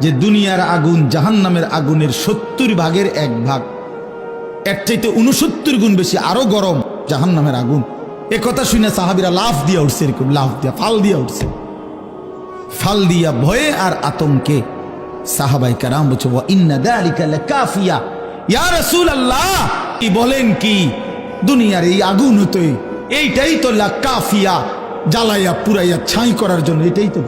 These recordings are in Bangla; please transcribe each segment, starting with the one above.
যে দুনিয়ার আগুন জাহান্নামের আগুনের সত্তর ভাগের এক ভাগ। এর চাইতে উনসত্তর গুণ বেশি আরও গরম জাহান্নামের আগুন। এ কথা শুনে সাহাবিরা লাফ দিয়া উঠছে, এরকম লাফ দিয়া, ফাল দিয়া উঠছে। ফাল দিয়া ভয়ে আর আতঙ্কে সাহাবাই কারাম বলছে, "ওয়া ইন্না দালিকা লাকাফিয়া। ইয়া রাসূলুল্লাহ, কি বলেন কি? দুনিয়ার এই আগুন হতোই এইটাই তো লাকাফিয়া, জ্বালাইয়া, পুরাইয়া, ছাই করার জন্য, এটাই তো।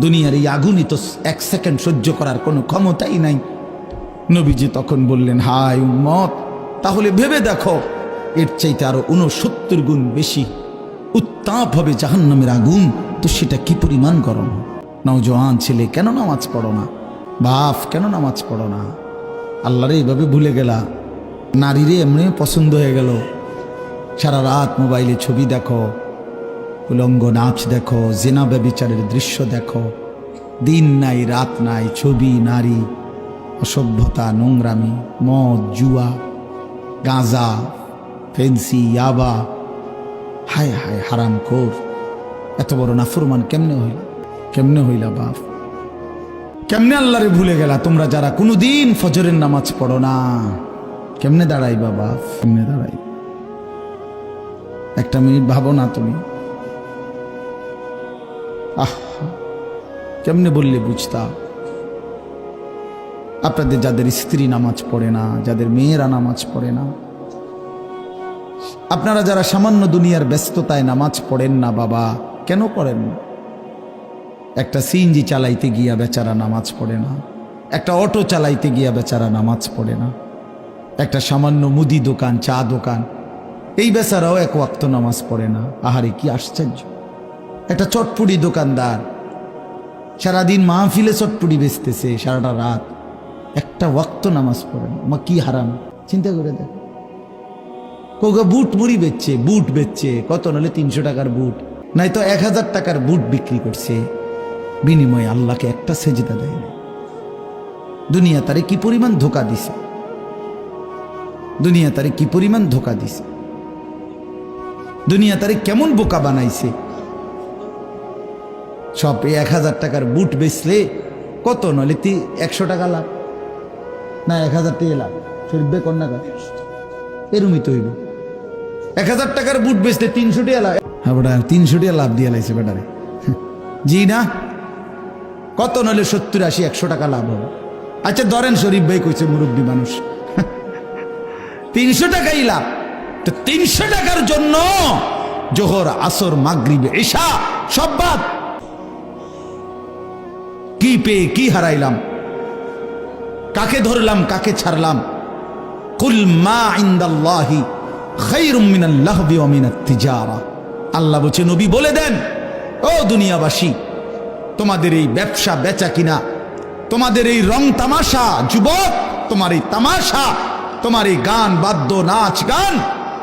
দুনিয়ার এই আগুনই তো এক সেকেন্ড সহ্য করার কোনো ক্ষমতাই নাই। নবীজি তখন বললেন হাই উম্মত, তাহলে ভেবে দেখো, এর চাইতে আরও উনসত্তর গুণ বেশি উত্তাপ হবে জাহান্নামের আগুন। তো সেটা কি পরিমাণ গরম? নওজোয়ান ছেলে, কেন নামাজ পড়ো না? বাপ, কেন নামাজ পড়ো না? আল্লাহরে এইভাবে ভুলে গেলা। নারীরে এমনি পছন্দ হয়ে গেল। সারা রাত মোবাইলে ছবি দেখো উলঙ্গ নাচ দেখো, জেনা ব্যবিচারের দৃশ্য দেখো। দিন নাই, রাত নাই, ছবি, নারী, অসভ্যতা, নোংরামি, মদ, জুয়া, গাঁজা, ফেন্সি, ইয়াবা। হায় হায়, হারাম খোর, এত বড় নাফরমান কেমনে হইল? কেমনে হইলা বাপ? কেমনে আল্লাহরে ভুলে গেলা তোমরা যারা কোনোদিন ফজরের নামাজ পড়ো না? কেমনে দাঁড়াই বাবা কেমনে দাঁড়াই একটা মিনিট ভাবো না তুমি। আহ, কেমনে বললে বুঝতা আপনাদের যাদের স্ত্রী নামাজ পড়ে না, যাদের মেয়েরা নামাজ পড়ে না, আপনারা যারা সামান্য দুনিয়ার ব্যস্ততায় নামাজ পড়েন না বাবা, কেন পড়েন একটা সিএনজি চালাইতে গিয়া বেচারা নামাজ পড়ে না, একটা অটো চালাইতে গিয়া বেচারা নামাজ পড়ে না, একটা সামান্য মুদি দোকান, চা দোকান, এই বেচারাও এক ওয়াক্ত নামাজ পড়ে না। আহারে, কি আশ্চর্য! একটা চটপুটি দোকানদার। সারাদিন মাহফিলে চটপুটি বেচতেছে, সারাটা রাত। একটা ওয়াক্ত নামাজ পড়ে না। মা, কি হারাম? চিন্তা করে দেখ। কোকে বুট মুড়ি বেচছে, বুট বেচছে। কত নাহলে তিনশো টাকার বুট? নাই তো এক হাজার টাকার বুট বিক্রি করছে। বিনিময়ে আল্লাহকে একটা সেজদা দেয় না। দুনিয়া তারে কি পরিমাণ ধোকা দিছে? দুনিয়া তারে কি পরিমাণ ধোকা দিছে? দুনিয়া তারে কেমন বোকা বানাইছে? সব এক হাজার টাকার বুট বেচলে কত নলে তি একশো টাকা লাভ? না, এক হাজার টাকা লাভ। ফিরবে কন্যা এরমই তো হইব। এক হাজার টাকার বুট বেচলে তিনশো টাকা লাভ। হ্যাঁ বেটা, তিনশো টাকা লাভ দিয়ে লাইছে বেটারে। জি না? কত নলে সত্তর, আশি, একশো টাকা লাভ হবে? আচ্ছা ধরেন শরীফ ভাই কইছে, মুরব্বী মানুষ। তিনশো টাকাই লাভ। তো তিনশো টাকার জন্য জোহর, আসর, মাগরিব, এশা, সব বাদ। কি পেয়ে কি হারাইলাম? কাকে ধরলাম, কাকে ছাড়লাম? কুল মা ইন্দাল্লাহি খাইরুম মিনাল লাহবি ওয়া মিনাত তিজারা। আল্লাহ বলছে, নবী বলে দেন, ও দুনিয়াবাসী, তোমাদের এই ব্যবসা বেচা কিনা, তোমাদের এই রং তামাশা, যুবক, তোমার এই তামাশা, তোমার এই গান, বাদ্য, নাচ, গান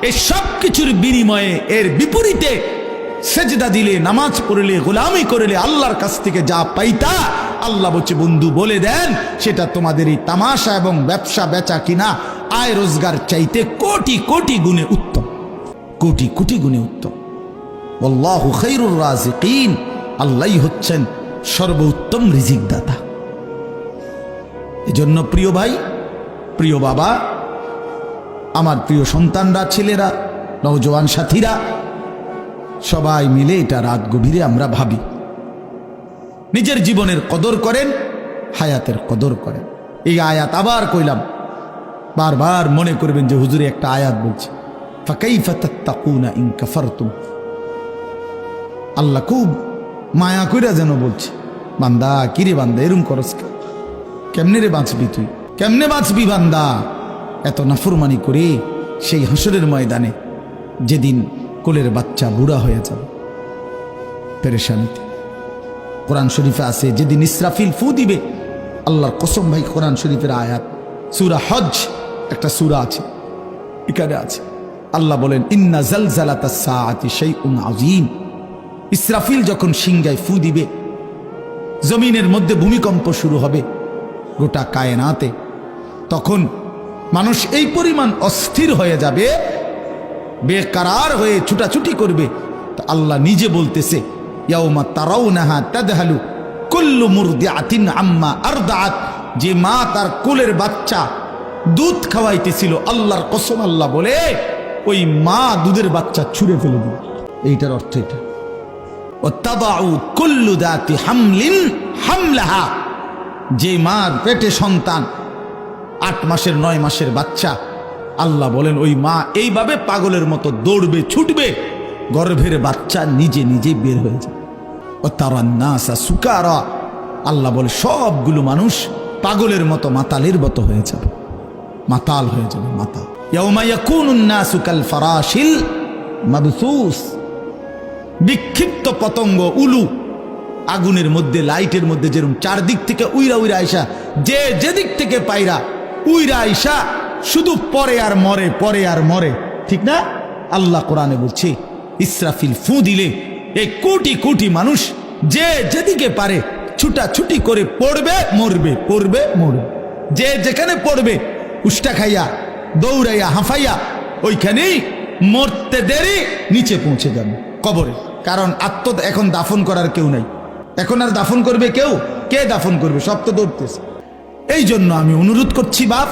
এই সব কিছুর বিনিময়ে এর বিপরীতে সেজদা দিলে, নামাজ পড়লে, গোলামি করলে, আল্লাহর কাছ থেকে যা পাইতা, আল্লাহ বলছে, বন্ধু, বলে দেন, সেটা তোমাদের এই তামাশা এবং ব্যবসা বেচা কিনা, আয় রোজগার চাইতে কোটি কোটি গুণে উত্তম। কোটি কোটি গুণে উত্তম। আল্লাহু হচ্ছেন সর্বোত্তম রিজিক দাতা এজন্য প্রিয় ভাই, প্রিয় বাবা, আমার প্রিয় সন্তানরা, ছেলেরা নৌজওয়ান সাথীরা সবাই মিলে এটা রাত গভীরে আমরা ভাবি। নিজের জীবনের কদর করেন, হায়াতের কদর করেন। এই আয়াত আবার কইলাম, বারবার মনে করবেন যে হুজুরে একটা আয়াত বলছে আল্লাহ খুব মায়া কইরা যেন বলছে, বান্দা কিরে বান্দা, এরম করস কেমনে রে বাঁচবি তুই? কেমনে বাঁচবি বান্দা? এত নাফরমানি করে সেই হাসরের ময়দানে যেদিন কোলের বাচ্চা বুড়া হয়ে যাবে। পেরেশানিতে। কোরআন শরীফে আছে, যেদিন ইসরাফিল ফু দিবে, আল্লাহর কসম ভাই, কোরআন শরীফের আয়াত। সুরা হজ একটা সুরা আছে, এখানে আছে। আল্লাহ বলেন, ইন্না জালজালাতা ইসরাফিল যখন সিংগায় ফু দিবে, জমিনের মধ্যে ভূমিকম্প শুরু হবে, গোটা কায়নাতে, তখন মানুষ এই পরিমাণ অস্থির হয়ে যাবে বেকারার হয়ে ছুটাছুটি করবে। তা আল্লাহ নিজে বলতেছে, ইয়াউমা তারাও নাহা তাদহালু কুল্লু মুরদি আতিন আম্মা আরদাত যে মা তার কোলের বাচ্চা দুধ খাওয়াইতেছিল, আল্লাহর কসম আল্লাহ বলে, ওই মা দুধের বাচ্চা ছুঁড়ে ফেলে দিল। এইটার অর্থ এটা। কুল্লু দাতি হামলিন হামলাহা। যে মার পেটে সন্তান আট মাসের, নয় মাসের বাচ্চা আল্লাহ বলেন, ওই মা এইভাবে পাগলের মতো দৌড়বে, ছুটবে, গর্ভের বাচ্চা নিজে নিজে বের হয়ে যায় ও তারা নাসা সুকারা। আল্লাহ বলে, সবগুলো মানুষ পাগলের মতো মাতালের মতো হয়ে যাবে। মাতাল হয়ে যাবে, মাতাল। বিক্ষিপ্ত পতঙ্গ, উলু, আগুনের মধ্যে, লাইটের মধ্যে যেরকম চারদিক থেকে উইরা উইরা আইসা, যে যেদিক থেকে পাইরা উইরা আইসা শুধু পরে আর মরে, পরে আর মরে। ঠিক না? আল্লাহ কোরআনে বলছে, ইসরাফিল ফু দিলে এই কোটি কোটি মানুষ যে যেদিকে পারে ছুটা ছুটি করে পড়বে, মরবে পড়বে, মরবে। যে যেখানে পড়বে, উষ্টা খাইয়া, দৌড়াইয়া, হাঁফাইয়া, ওইখানেই মরতে দেরি, নিচে পৌঁছে যাবে কবরে। কারণ আত্ম এখন দাফন করার কেউ নাই। এখন আর দাফন করবে কেউ? কে দাফন করবে? সব তো দৌড়তেছে। এই জন্য আমি অনুরোধ করছি, বাপ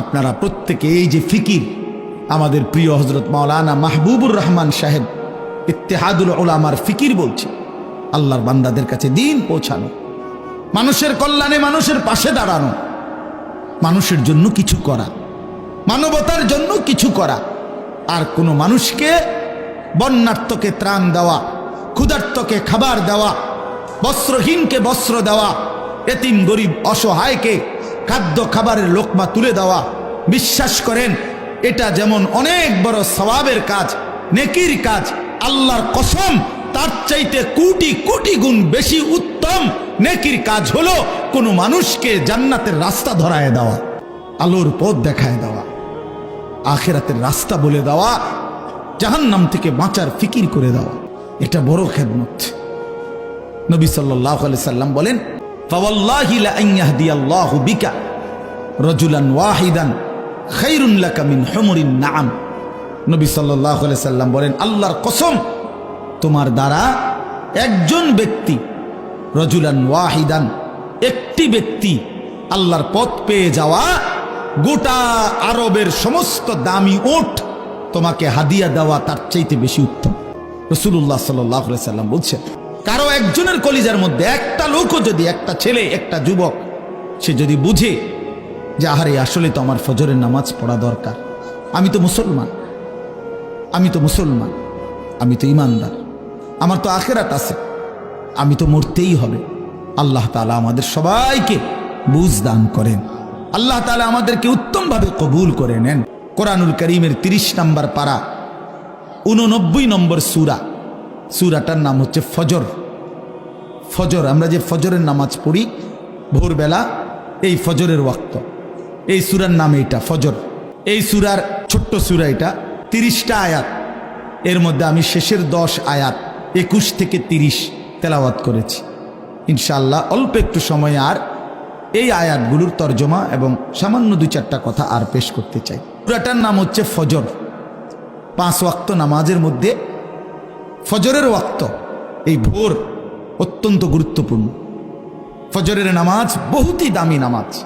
আপনারা প্রত্যেকে এই যে ফিকির, আমাদের প্রিয় হজরত মাওলানা মাহবুবুর রহমান সাহেব ইত্তেহাদুল ওলামার ফিকির বলছে, আল্লাহর বান্দাদের কাছে দিন পৌঁছানো, মানুষের কল্যাণে মানুষের পাশে দাঁড়ানো, মানুষের জন্য কিছু করা, মানবতার জন্য কিছু করা, আর কোনো মানুষকে বন্যার্থকে ত্রাণ দেওয়া ক্ষুধার্তকে খাবার দেওয়া, বস্ত্রহীনকে বস্ত্র দেওয়া, এতিম গরিব অসহায়কে খাদ্য খাবারের লোকমা তুলে দেওয়া। বিশ্বাস করেন, এটা যেমন অনেক বড় স্বভাবের কাজ, নেকির কাজ, আল্লাহর কসম, তার চাইতে কোটি কোটি গুণ বেশি উত্তম নেকির কাজ হলো কোনো মানুষকে জান্নাতের রাস্তা ধরায় দেওয়া, আলোর পথ দেখায় দেওয়া, আখেরাতের রাস্তা বলে দেওয়া, জাহান্নাম থেকে বাঁচার ফিকির করে দেওয়া। এটা বড় খেদমত। নবী সাল্লাহ সাল্লাম বলেন বিকা রাজুলান ওয়াহিদান খায়রুন লাকা মিন হুমুরিন নবী সাল্লাল্লাহু সাল্লাম বলেন, আল্লাহর কসম, তোমার দ্বারা একজন ব্যক্তি রজুলান ওয়াহিদান, একটি ব্যক্তি আল্লাহর পথ পেয়ে যাওয়া গোটা আরবের সমস্ত দামি ওট তোমাকে হাদিয়া দেওয়া তার চাইতে বেশি উত্তম। রসুল্লাহ সাল্লাহ সাল্লাম বলছেন কারও একজনের কলিজার মধ্যে একটা লোকও যদি একটা ছেলে, একটা যুবক, সে যদি বুঝে যে আহারে, আসলে তো আমার ফজরের নামাজ পড়া দরকার। আমি তো মুসলমান। আমি তো মুসলমান। আমি তো ইমানদার। আমার তো আখেরাত আছে। আমি তো মরতেই হবে। আল্লাহ তালা আমাদের সবাইকে বুঝ দান করেন। আল্লাহ তালা আমাদেরকে উত্তমভাবে কবুল করে নেন। কোরআনুল করিমের তিরিশ নম্বর পাড়া উননব্বই নম্বর সুরা। সুরাটার নাম হচ্ছে ফজর। ফজর, আমরা যে ফজরের নামাজ পড়ি ভোরবেলা, এই ফজরের ওয়াক্ত। এই সুরার নাম এইটা, ফজর। এই সুরার ছোট্ট সুরা এটা, তিরিশটা আয়াত। এর মধ্যে আমি শেষের দশ আয়াত, একুশ থেকে তিরিশ তেলাওয়াত করেছি। ইনশাল্লাহ অল্প একটু সময় আর এই আয়াতগুলোর তর্জমা এবং সামান্য দু চারটা কথা আর পেশ করতে চাই। পুরাটার নাম হচ্ছে ফজর। পাঁচ ওয়াক্ত নামাজের মধ্যে ফজরের ওয়াক্ত। এই ভোর অত্যন্ত গুরুত্বপূর্ণ। ফজরের নামাজ বহুতই দামি নামাজ।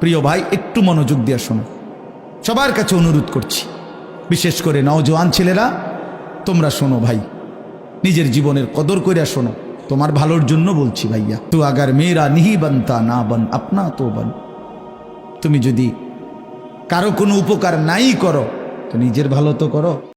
প্রিয় ভাই, একটু মনোযোগ দিয়ে শোনো। সবার কাছে অনুরোধ করছি। বিশেষ করে নওজোয়ান ছেলেরা, তোমরা শোনো ভাই। নিজের জীবনের কদর করিয়া শোনো। তোমার ভালোর জন্য বলছি ভাইয়া। তু আগার মেয়েরা নিহি বানতা না বান, আপনা তো বান। তুমি যদি কারও কোনো উপকার নাই করো, তো নিজের ভালো তো করো।